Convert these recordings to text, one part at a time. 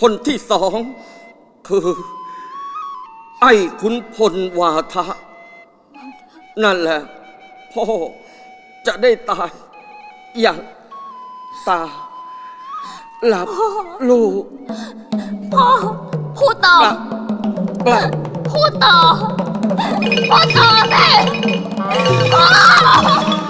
คนที่สอง คือ ไอ้ขุนพลวาทะ นั่นแหละ พ่อจะได้ตาย อย่างตา หลับลูกพ่อพูดต่อ กลับกลับพูดต่อ พูดต่อสิพ่อ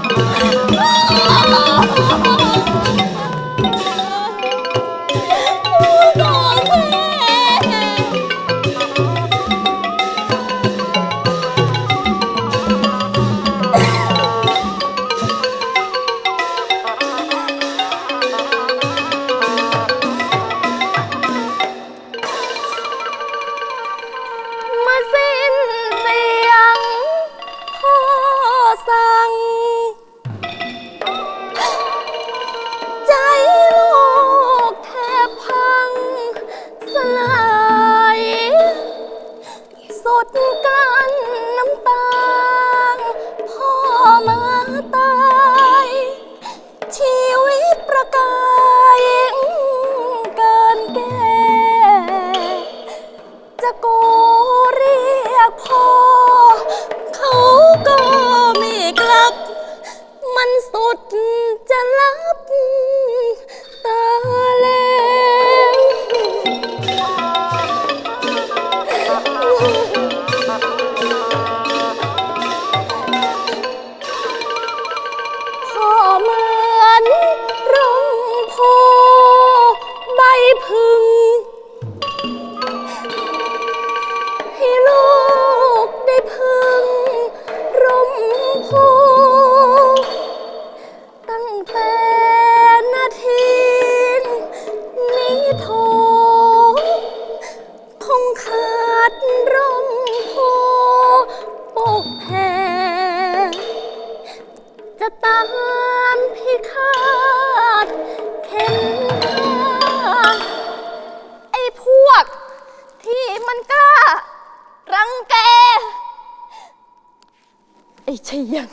อ้ชยัน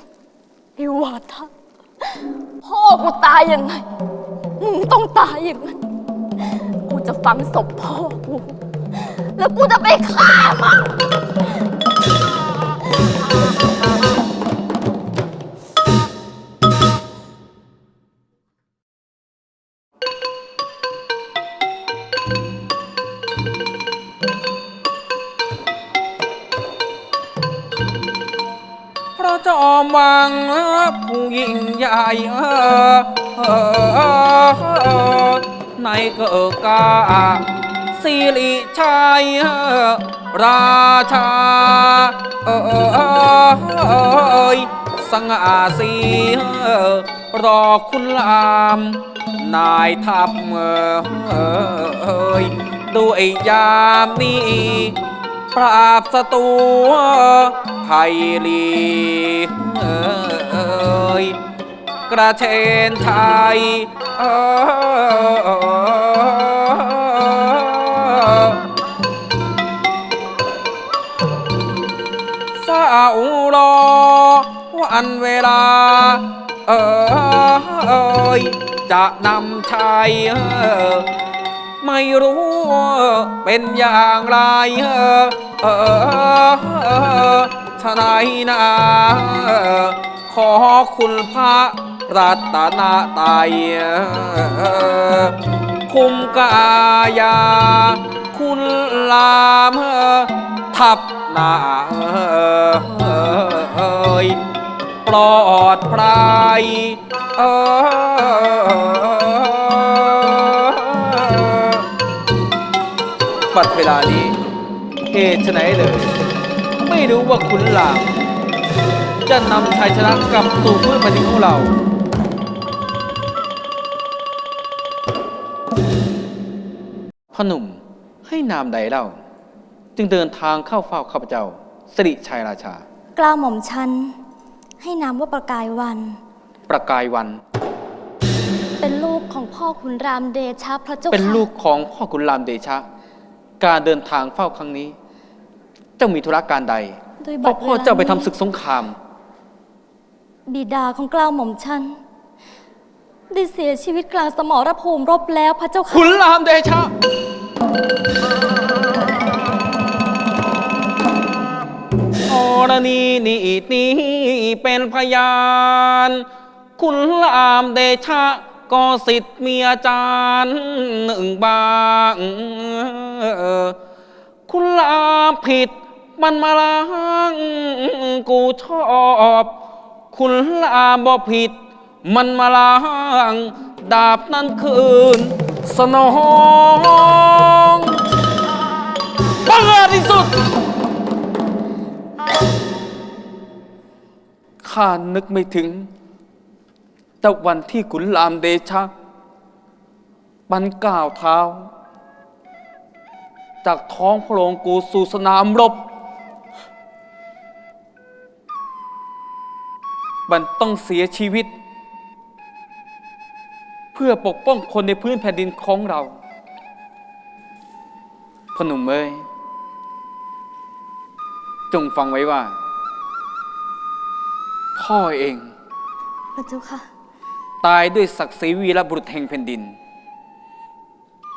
ไอ้วาทะพ่อกูตายยังไงมึงต้องตายอย่างนั้นกูจะฝังศพพ่อกู แล้วกูจะไปฆ่ามัน มวังผู้ยิ่งใหญ่ในเกิดกาสิริชัยราชาเอยสง่าสีรอคุณลาม นายทัพเอยด้วยยามนี้ ปราบศัตรูภัยลีเอ่ยกระเชนชัยเอ่ยเฝ้ารอวันเวลา เอยจะนำชัยเอ่อ ไม่รู้เป็นอย่างไรเออเออเออชะไหนาขอคุณพระรัตนตรัยคุมกายา คุณลามทับหน้าเอยปลอดภัยเออ ลานี้ เหตุไฉนเลย ไม่รู้ว่าขุนหลามจะนำชัยชนะกลับสู่พื้นแผ่นดินของเราพอหนุ่มให้นามใดเล่า จึงเดินทางเข้าเฝ้าข้าพเจ้าสิริชัยราชา กล้าวหม่อมฉัน ให้นามว่าประกายวัน ประกายวัน เป็นลูกของพ่อขุนรามเดชะพระเจ้าค่ะ เป็นลูกของพ่อขุนรามเดชะ การเดินทางเฝ้าครั้งนี้ เจ้ามีธุระการใดเพราะพ่อเจ้าไปทำศึกสงคราม บิดาของกล้าวหม่อมฉัน ได้เสียชีวิตกลางสมรภูมิรบแล้วพระเจ้าค่ะ ขุนรามเดชะอรณีนี้นี้เป็นพยาน คุณรามเดชะ ก็สิทธิ์มีอาจารย์หนึ่งบางคุณลาผิดมันมาล้างกูชอบคุณลาบ่ผิด มันมาล้างดาบนั้นคืน สนองบังเอิญที่สุด ข้านึกไม่ถึง แต่วันที่ขุนรามเดชะบันก้าวเท้า จากท้องพระโรงกูสู่สนามรบ มันต้องเสียชีวิต เพื่อปกป้องคนในพื้นแผ่นดินของเราพหนุ่มเอ้ยจงฟังไว้ว่า พ่อเองพระเจ้าค่ะ ตายด้วยศักดิ์ศรีวีรบุรุษแห่งแผ่นดิน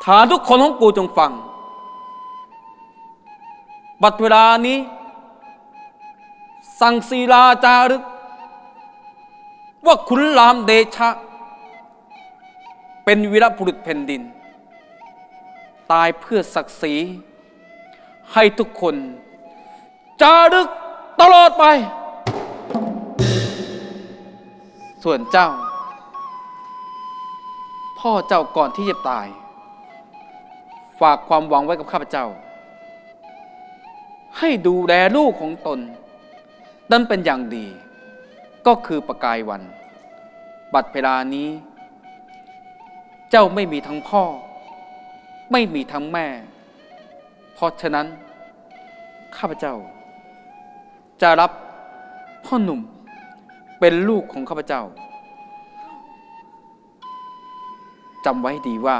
ฐานทุกคนของกูจงฟัง บัดเวลานี้ สั่งศีลาจารึก ว่าขุนรามเดชะ เป็นวีรบุรุษแผ่นดิน ตายเพื่อศักดิ์ศรีให้ทุกคน จารึกตลอดไป ส่วนเจ้า พ่อเจ้าก่อนที่จะตาย ฝากความหวังไว้กับข้าพเจ้า ให้ดูแลลูกของตน นั้นเป็นอย่างดี ก็คือประกายวัน บัดเวลานี้ เจ้าไม่มีทั้งพ่อ ไม่มีทั้งแม่ เพราะฉะนั้น ข้าพเจ้า จะรับพ่อหนุ่มเป็นลูกของข้าพเจ้า จำไว้ให้ดีว่า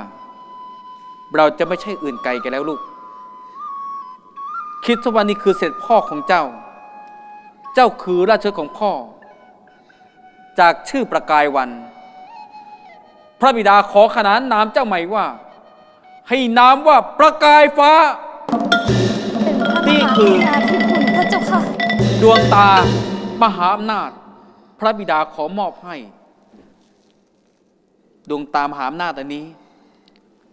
เราจะไม่ใช่อื่นไกลกันแล้วลูก คิดซะว่านี่คือเสร็จพ่อของเจ้า เจ้าคือราชเชดของพ่อ จากชื่อประกายวัน พระบิดาขอขนานนามเจ้าใหม่ว่า ให้นามว่าประกายฟ้าเป็นพระมนี่หาคือกรุณาธิคุณพระเจ้าค่ะ ดวงตามหาอำนาจ พระบิดาขอมอบให้ ดวงตามหาอำนาจอันนี้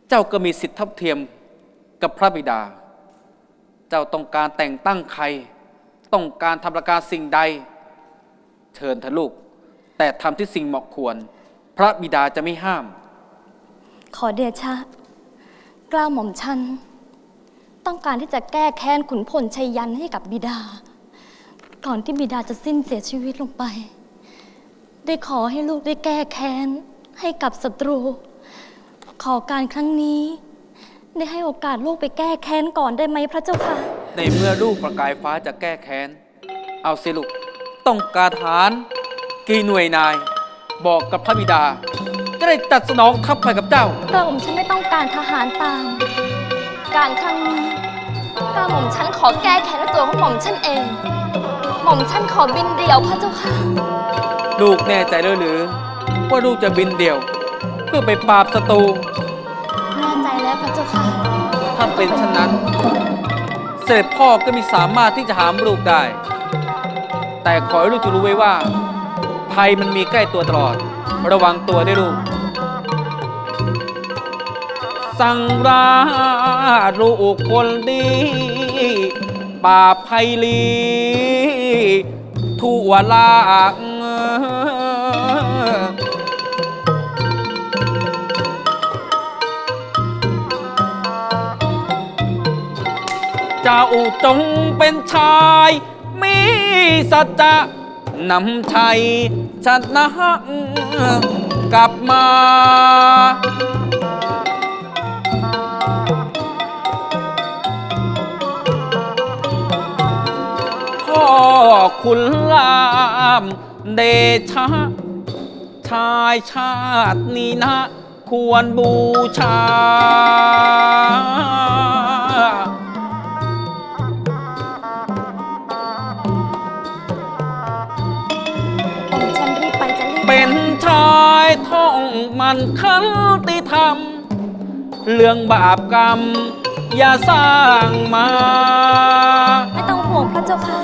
เจ้าก็มีสิทธิทับเทียมกับพระบิดา เจ้าต้องการแต่งตั้งใคร ต้องการทำประการสิ่งใด เชิญเถอะลูก แต่ทำที่สิ่งเหมาะควร พระบิดาจะไม่ห้าม ขอเดชะกล้าหม่อมชัน ต้องการที่จะแก้แค้นขุนพลชัยยันให้กับบิดา ก่อนที่บิดาจะสิ้นเสียชีวิตลงไป ได้ขอให้ลูกได้แก้แค้น ให้กับศัตรู ขอการครั้งนี้ ได้ให้โอกาสลูกไปแก้แค้นก่อนได้ไหมพระเจ้าค่ะ ในเมื่อลูกประกายฟ้าจะแก้แค้น เอาสิลูกต้องการทหารกี่หน่วยนาย บอกกับพระบิดา จะได้จัดสนองทัพไปกับเจ้า กระหม่อมฉันไม่ต้องการทหารตาม การครั้งนี้กระหม่อมฉันขอแก้แค้นด้วยตัวของหม่อมฉันเอง หม่อมฉันขอบินเดียวพระเจ้าค่ะ ลูกแน่ใจเลยหรือ ว่าลูกจะบินเดี่ยว เพื่อไปปราบศัตรูแน่ใจแล้วพระเจ้าค่ะ ถ้าเป็นเช่นนั้น เสด็จพ่อก็มีสามารถที่จะหามลูกได้ แต่ขอให้ลูกจะรู้ไว้ว่า ภัยมันมีใกล้ตัวตลอด ระวังตัวได้วยลูก สั่งราชลูกคนดีป่าบภัยลีทั่วลาก เจ้าจงเป็นชาย มีสัจจะนำชัยชนะกลับมา พ่อคุณลามเดชะ ชายชาตินี้นะ ควรบูชาายท่องมันคันติธรรม เรื่องบาปกรรม อย่าสร้างมา ไม่ต้องห่วงพระเจ้าค่ะ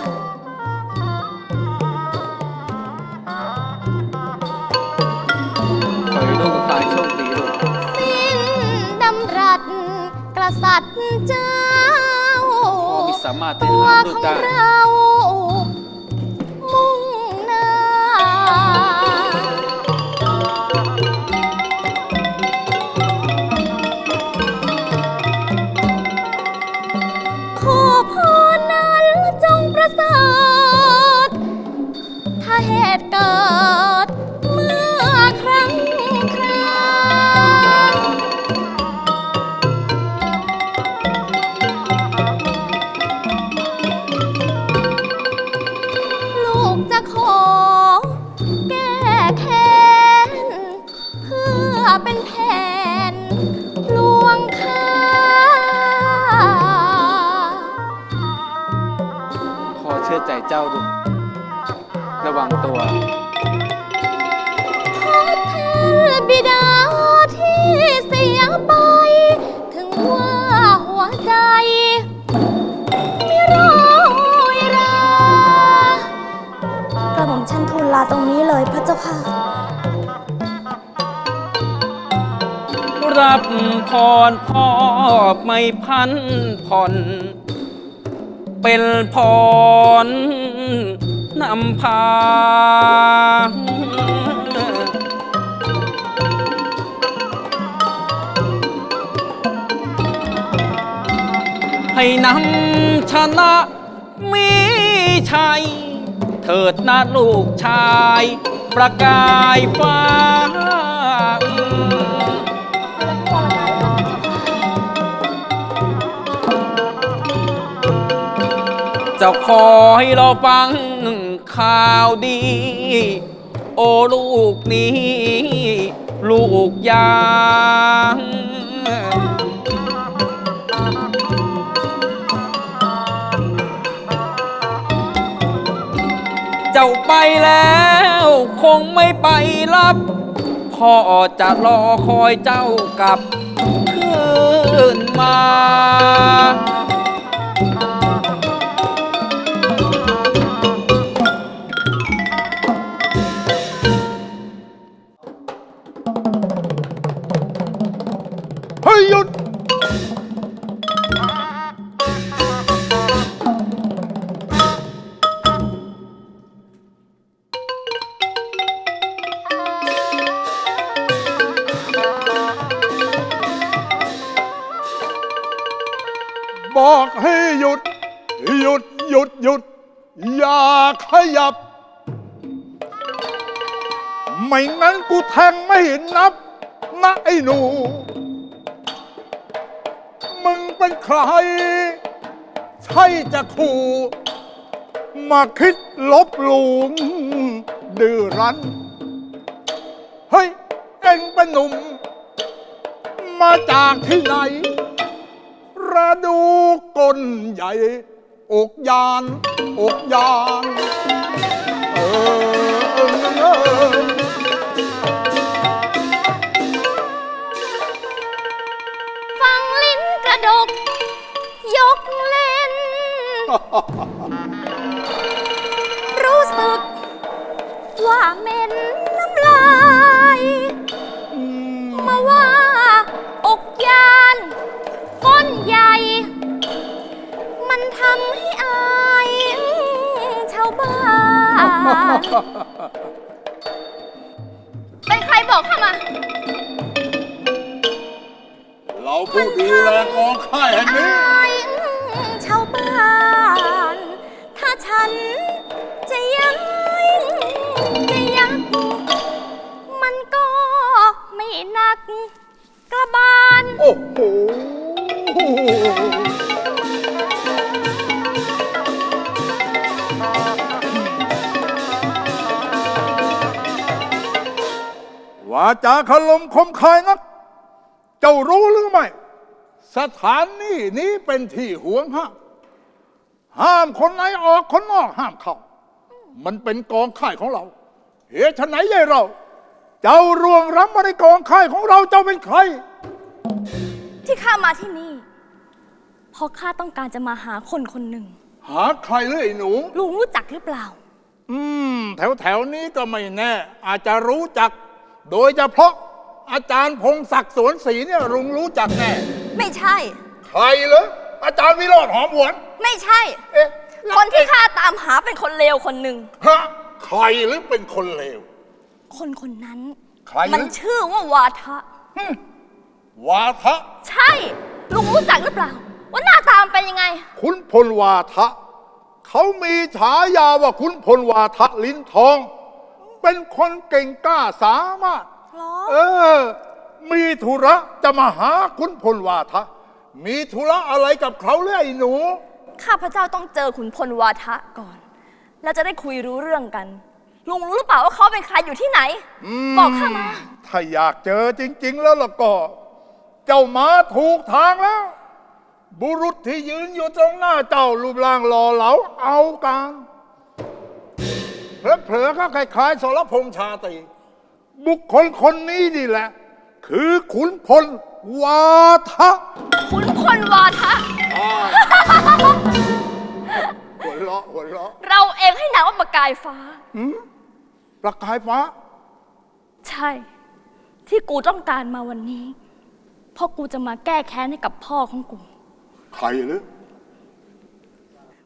ขอใดูกายโชคดีลูสิ้นดำรัสกษัตริย์เจ้า มีสามารถเตัวทำลูของด้ เรา เป็นแผนลวงค่าขอเชื่อใจเจ้าดู ระวังตัวทดแทนบิดาที่เสียไป ถึงว่าหัวใจ ไม่รอยรากระหม่อมฉันทูลลาตรงนี้เลยพระเจ้าค่ะ รับพรพ่อไม่พันผ่อน เป็นพรนำพา ให้นำชนะมีชัย เถิดนะลูกชาย ประกายฟ้า จ้าคอยเราฟังข่าวดี โอ้ลูกนี้ ลูกยางเจ้าไปแล้ว คงไม่ไปรับ พ่อจะรอคอยเจ้ากลับคืน ใครใช่จะขู่มาคิดลบหลูมดื้อรั้น เฮ้ย เอ็งเป็นหนุ่ม มาจากที่ไหน ระดูก้นใหญ่ อกยาน อกยาน เออฟังลิ้นกระดก รู้สึก ว่าเหม็นน้ำลายมาว่า อกยานก้นใหญ่ มันทำให้อายชาวบ้าน เป็นใครบอกข้ามา เราผู้ดูแลกองค่ายแห่งนี้ อ บาล โอ้โหว่าจาขลมคมคายนัก เจ้ารู้หรือไม่ สถานนี้นี้เป็นที่ห่วงห้าม ห้ามคนไหนออกคนนอกห้ามเข้า มันเป็นกองค่ายของเรา เหตุไฉนใหญ่เรา เจ้ารวงรับมาในกองค่ายของเราเจ้าเป็นใคร ที่ข้ามาที่นี่ เพราะข้าต้องการจะมาหาคนคนหนึ่ง หาใครเลยไอ้หนู ลุงรู้จักหรือเปล่า อืม แถวแถวๆนี้ก็ไม่แน่ อาจจะรู้จัก โดยเฉพาะอาจารย์พงศักดิ์สวนศรีเนี่ยลุงรู้จักแน่ ไม่ใช่อใครเหรออาจารย์วิโรธหอมหวน ไม่ใช่ เอ๊ะแล้วคนที่ข้าตามหาเป็นคนเลวคนหนึ่ง ฮะใครหรือเป็นคนเลว คนคนนั้น ใครนะมันชื่อว่าวาทะวาทะ ใช่ ลุงรู้จักหรือเปล่า ว่าหน้าตามนเป็นยังไง ขุนพลวาทะ เขามีฉายาว่าขุนพลวาทะลิ้นทอง เป็นคนเก่งกล้าสามารถ หรอ เออ มีธุระจะมาหาขุนพลวาทะ มีธุระอะไรกับเขาเลยไอ้หนู ข้าพเจ้าต้องเจอขุนพลวาทะก่อน แล้วจะได้คุยรู้เรื่องกัน ลุงรู้หรือเปล่าว่าเขาเป็นใครอยู่ที่ไหนบอกข้ามา ถ้าอยากเจอจริง ๆ แล้วล่ะก็ เจ้ามาถูกทางแล้ว บุรุษที่ยืนอยู่ตรงหน้าเจ้ารูปร่างหล่อเหลาเอาการเผลอๆก็คล้ายๆสรพงษ์ชาตรีบุคคลคนนี้นี่แหละ คือขุนพลวาทะขุนพลวาทะ หัวเราะหัวเราะ เราเองให้นามว่าประกายฟ้า ประกายฟ้า ใช่ ที่กูต้องการมาวันนี้ เพราะกูจะมาแก้แค้นให้กับพ่อของกู ใครหรือ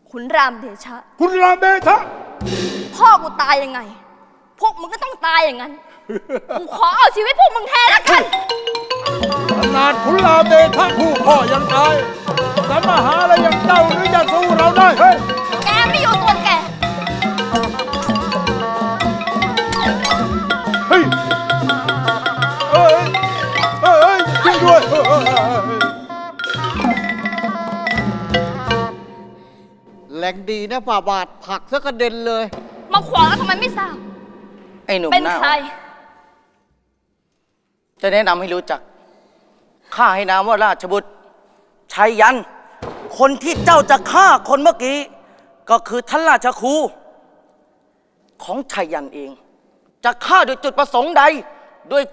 ขุนรามเดชะ คุณรามเดชะ พ่อกูตายยังไง พวกมึงก็ต้องตายอย่างนั้น กูขอเอาชีวิตพวกมึงแทนแล้วกัน ขนาดคุณรามเดชะผู้พ่อยังตายสมหาอะไรอย่างเจ้าหรือจะสู้เราได้เฮ้ย รงดีนะฝ่าบาทผลักซะกระเด็นเลย มาขวางแล้วทำไมไม่ทราบไอ้หนุ่มเป็นหน้าใคร จะแนะนำให้รู้จัก ข้าให้นามว่าราชบุตรชัยยัน คนที่เจ้าจะฆ่าคนเมื่อกี้ ก็คือท่านราชครูของชัยยันเอง จะฆ่าโดยจุดประสงค์ใด โดย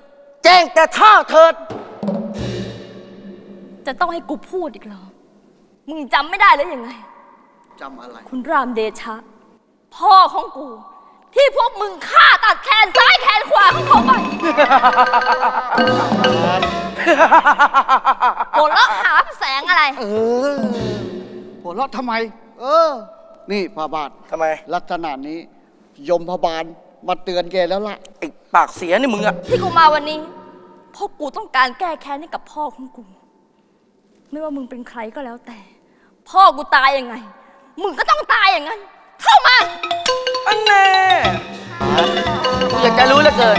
แจ้งแต่ท่าเถิด จะต้องให้กูพูดอีกเหรอ มึงจำไม่ได้แล้วยังไง จำอะไร คุณรามเดชะ พ่อของกู ที่พวกมึงฆ่าตัดแขนซ้ายแขนขวาของเขาไปโหแล้วหาแสงอะไร เออหัวเราะทำไม เออ นี่ฝ่าบาททำไมลักษณะนี้ ยมพบาลมาเตือนแกแล้วล่ะ ไอ้ปากเสียนี่มึงอะที่กูมาวันนี้เพราะกูต้องการแก้แค้นให้กับพ่อของกู ไม่ว่ามึงเป็นใครก็แล้วแต่ พ่อกูตายยังไง มึงก็ต้องตายอย่างนั้น เข้ามา อันแน่อยากจะรู้เหลือเกิน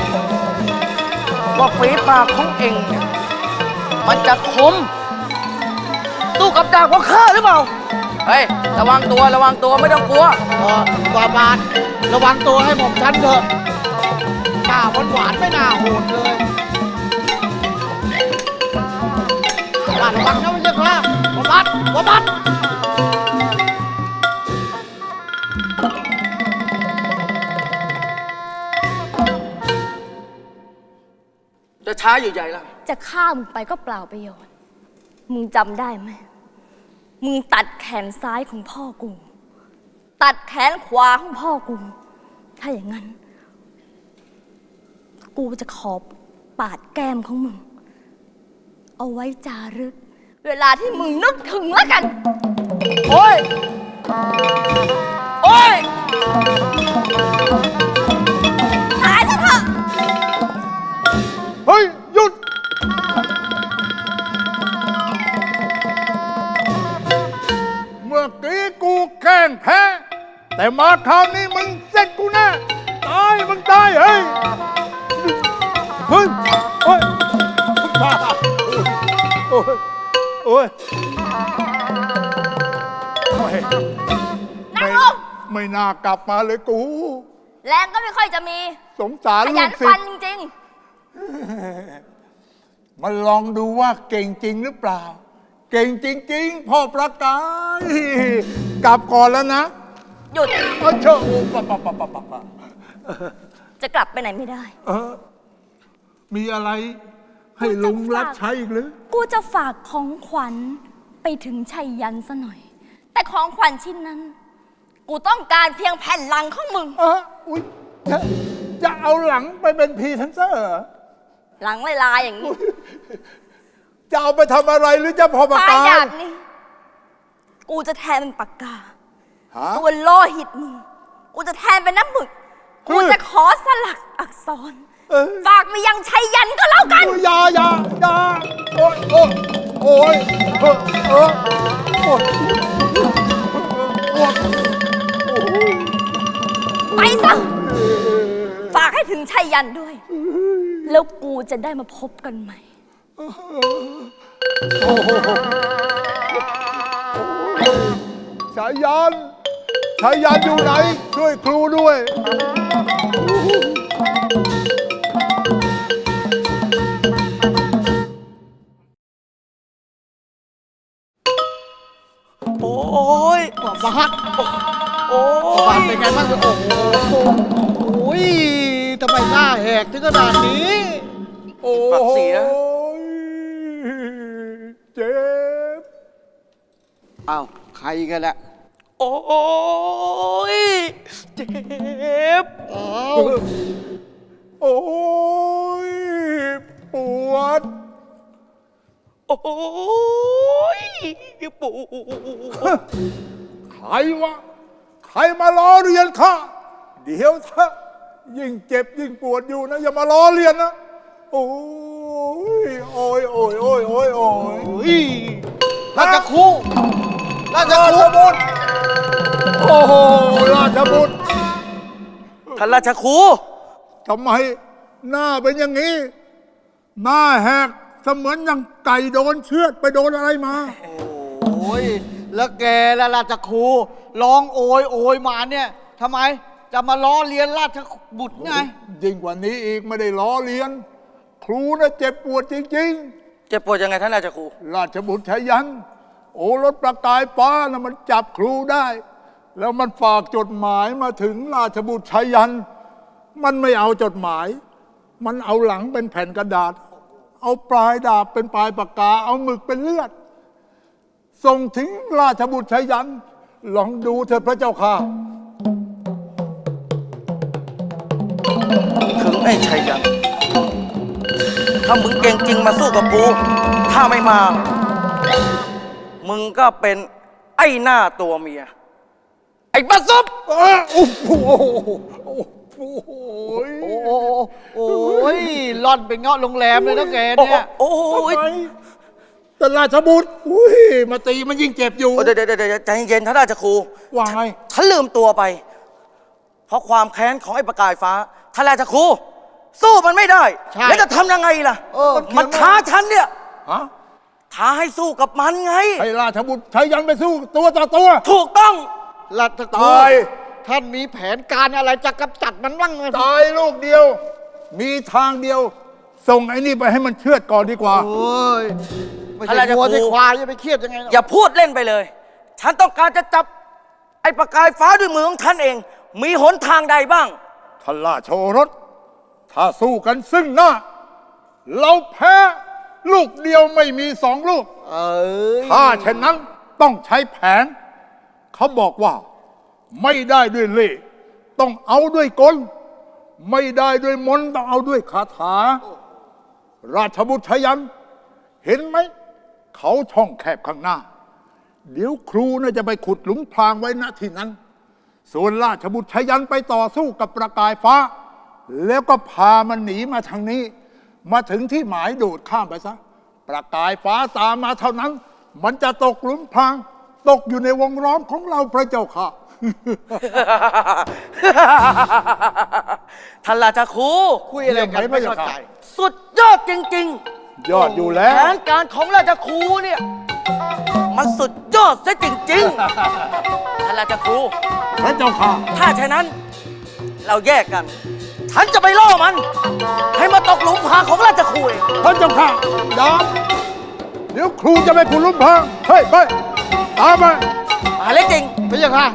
ว่าฝีปากของเองเนี่ยมันจะคมสู้กับดาบของข้าหรือเปล่า เฮ้ย ระวังตัวระวังตัวไม่ต้องกลัว เออฝ่าบาทระวังตัวให้หม่อมฉันเถอะหน้าหวานหวานๆไม่น่าโหดเลยฝ่าบาทระวังนะไม่ใช่ค่ะฝ่าบาทฝ่าบาท ช้าอยู่ใหญ่ละจะฆ่ามึงไปก็เปล่าประโยชน์ มึงจำได้ไหม มึงตัดแขนซ้ายของพ่อกู ตัดแขนขวาของพ่อกู ถ้าอย่างนั้น กูจะขอปาดแก้มของมึง เอาไว้จารึก เวลาที่มึงนึกถึงแล้วกัน โอ้ย โอ้ย แต่มาคราวนี้มึงเสร็จกูแน่ตายมึงตายเฮ้ยเฮ้ยโอ้ยบ้าโอ้ยโอ้ยโอ้ยนั่งลงไม่น่ากลับมาเลยกู แรงก็ไม่ค่อยจะมีสงสารขลูยันกศิฟัษนย์จริงมาลองดูว่าเก่งจริงหรือเปล่า เก่งจริง ๆ พ่อประกายกลับก่อนแล้วนะ ๆ หยุดเออเชื่อโอ้ปะปะปะปะปะปะจะกลับไปไหนไม่ได้ เออมีอะไรให้ลุงรับใช้อีกหรือ กูจะฝากของขวัญไปถึงชัยยันซะหน่อย แต่ของขวัญชิ้นนั้น กูต้องการเพียงแผ่นหลังของมึง เอออุ้ยจะจะเอาหลังไปเป็นพรีเซนเซอร์เหรอหลังลายๆอย่างนี้จะเอาไปทำอะไรหรือจะพอปากปลายกาดาบนี่ กูจะแทนเป็นปากกา ฮะ ส่วนโลหิตมึงกูจะแทนเป็นน้ำหมึกคือกูจะขอสลักอักษร เอ้ย ฝากไปยังชัยยันก็แล้วกัน อยาอยาอยาโอ้ยโอ้ยโอ้ยเออเออโอ้ยโอ้ยไปซะ ฝากให้ถึงชัยยันด้วย แล้วกูจะได้มาพบกันใหม่ สายัน สายันอยู่ไหน ช่วยครูด้วย โอ้ยมาฮักโอ้บายนเป็นไงบ้างโอ้โหโอ้ยทำไมหน้าแหกถึงขนาดนี้ โอ้ปากเสียยเจ็บ อ้าว ใครกันแหละ โอ้ยเจ็บอ้าวโอ้ยปวด โอ้ยปูใครวะ ใครมาล้อเรียนข้าเดี๋ยวถ้ายิ่งเจ็บยิ่งปวดอยู่นะ อย่ามาล้อเรียนนะ โอ้ยโอ้ยโอ้ยโอ้ยโอ้ยโอ้ยโอ้ยราชค รูราชราครูชบุตรโอ้โหราชบุตรท่านราชครูทำไมหน้าเป็นอย่างนี้ หน้าแหกเสมือนอย่างไก่โดนเชือดไปโดนอะไรมา โอ้ย แล้วแกละราชครูร้องโอยโอยมาเนี่ยทำไมจะมาล้อเลียนราชบุตรไง ยิ่งกว่านี้อีกไม่ได้ล้อเลียน ครูนะเจ็บปวดจริงเจ็บปวดยังไงท่านราชครูๆ ราชบุตรชยัน โอ้รสประกายฟ้านะมันจับครูได้ แล้วมันฝากจดหมายมาถึงราชบุตรชยัน มันไม่เอาจดหมาย มันเอาหลังเป็นแผ่นกระดาษ เอาปลายดาบเป็นปลายปากกา เอาหมึกเป็นเลือด ส่งถึงราชบุตรชยัน ลองดูเถิดพระเจ้าค่ะถึงไอ้ชัยยัน ถ้ามึงเก่งจริงมาสู้กับกู ถ้าไม่มา มึงก็เป็นไอ้หน้าตัวเมีย ไอ้บัสซุบโอ้โหโอ้โหโอ้โหโอ้ยร่อนเป็นเงาะโรงแรมเลยนะแกเนี่ย โอ้ยแต่ราชบุตรอุ้ยมาตีมันยิ่งเจ็บอยู่เดี๋ยวเดี๋ยวใจเย็นท่านราชครูว่าไงฉันลืมตัวไป เพราะความแค้นของไอ้ประกายฟ้าท่านราชครูสู้มันไม่ได้ แล้วจะทำยังไงล่ะ มันท้าฉันเนี่ย ท้าให้สู้กับมันไง ให้ราชบุตรใช้ยันไปสู้ตัวต่อตัว ถูกต้องราชครูตายท่านมีแผนการอะไรจะกำจัดมันบ้างไหมตายลูกเดียว มีทางเดียว ส่งไอ้นี่ไปให้มันเชือดก่อนดีกว่า โอ้ยไม่อะไรใช่จะวัวครูที่ควายจะไปเครียดยังไงล่ะอย่าพูดเล่นไปเลย ฉันต้องการจะจับ ไอ้ประกายฟ้าด้วยมือของฉันเอง มีหนทางใดบ้างท่านราชโอรสถ้าสู้กันซึ่งหน้า เราแพ้ ลูกเดียวไม่มีสองลูก เอ้ยถ้าเช่นนั้นต้องใช้แผน เขาบอกว่า ไม่ได้ด้วยเล่ห์ต้องเอาด้วยกล ไม่ได้ด้วยมนต์ต้องเอาด้วยคาถา ราชบุตรชยัน เห็นไหม เขาช่องแคบข้างหน้า เดี๋ยวครูน่าจะไปขุดหลุมพรางไว้ณที่นั้น ส่วนราชบุตรชยันไปต่อสู้กับประกายฟ้า แล้วก็พามันหนีมาทางนี้ มาถึงที่หมายโดดข้ามไปซะ ประกายฟ้าตามมาเท่านั้น มันจะตกหลุมพราง ตกอยู่ในวงล้อมของเราพระเจ้าค่ะ ท่านราชครูคุยอะไรกันเยี่ยมไหมไม่เข้าพระใจเจ้าค่ะสุดยอดจริง ยอดอยู่ๆแล้แผวนการของราชครูเนี่ย มันสุดยอดซะจริง ๆ ท่านราชครู พระเจ้าค่ะ ถ้าฉะนั้นเราแยกกัน ฉันจะไปล่อมัน ให้มาตกหลุมพรางของราชครูเองพระเจ้าค่ะยอมเดี๋ยวครูจะไปขุดหลุมพรางเฮ้ยไปตามไปมาเล็กจริงไม่ใช่ค่ะ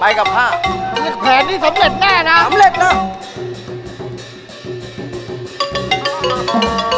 ไปกับข้าแผนนี้สำเร็จแน่นะ สำเร็จนะเ